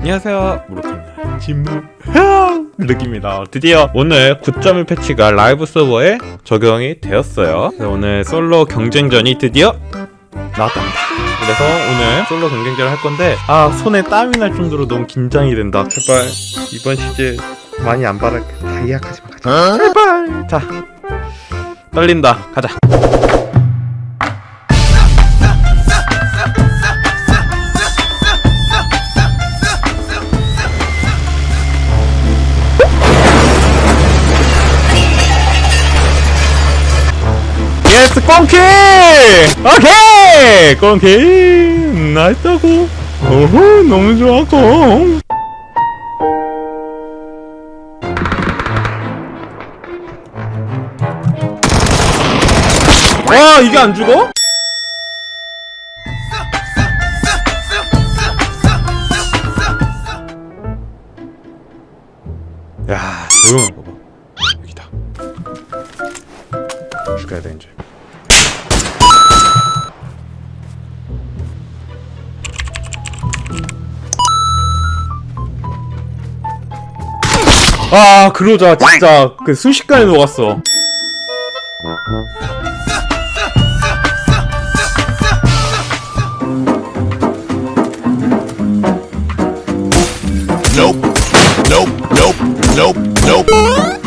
안녕하세요. 무로입니다 진무 느낌입니다. 드디어 오늘 9.1 패치가 라이브 서버에 적용이 되었어요. 오늘 솔로 경쟁전이 드디어 나왔답니다. 그래서 오늘 솔로 경쟁전을 할 건데 아 손에 땀이 날 정도로 너무 긴장이 된다. 제발 이번 시즌 많이 안 바랄게. 다 예약하지 마 가자. 제발! 자 떨린다. 가자 예스 꽁키! 오케이! 꽁키! 나있다고 오호 너무 꽁와 이게 안 죽어? 야 조용한 거봐 여기다 죽여야 돼 이제 아 그러자 진짜 그 순식간에 녹았어 Nope. Nope. Nope. Nope. Nope.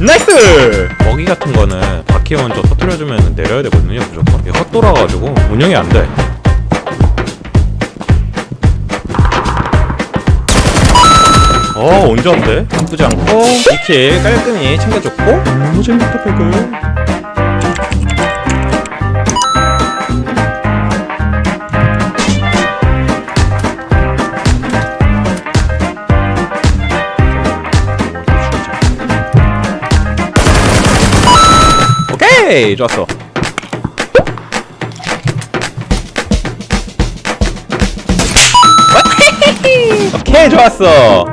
나이스! 버기 같은 거는 바퀴 먼저 터뜨려주면 내려야 되거든요 무조건. 이게 헛돌아가지고 운영이 안 돼. 어 언제 안 돼 나쁘지 않고. 이킬 깔끔히 챙겨줬고. 너무 재밌다 배그 오케이 좋았어. 오케이 좋았어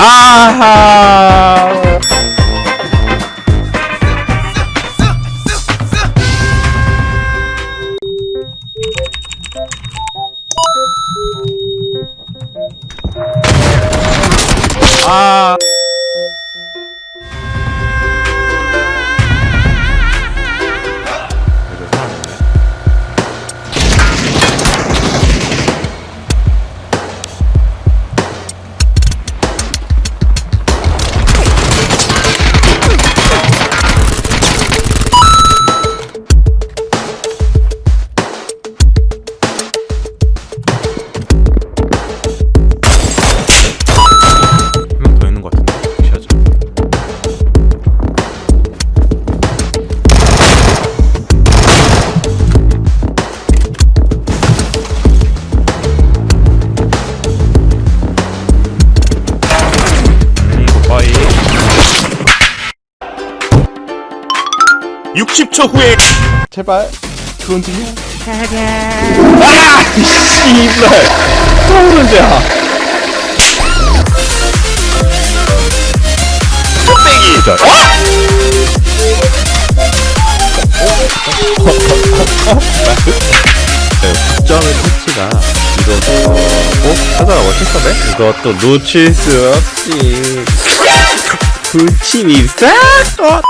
아하. 아 60초 후에 제발 그런지요 아! 씨발 또 오른지야 뚝배기 자, 네, 국점의 터치가 이것도 꼭 찾아라고 했었네 이것도 놓칠 수 없지 부침이 싹 어.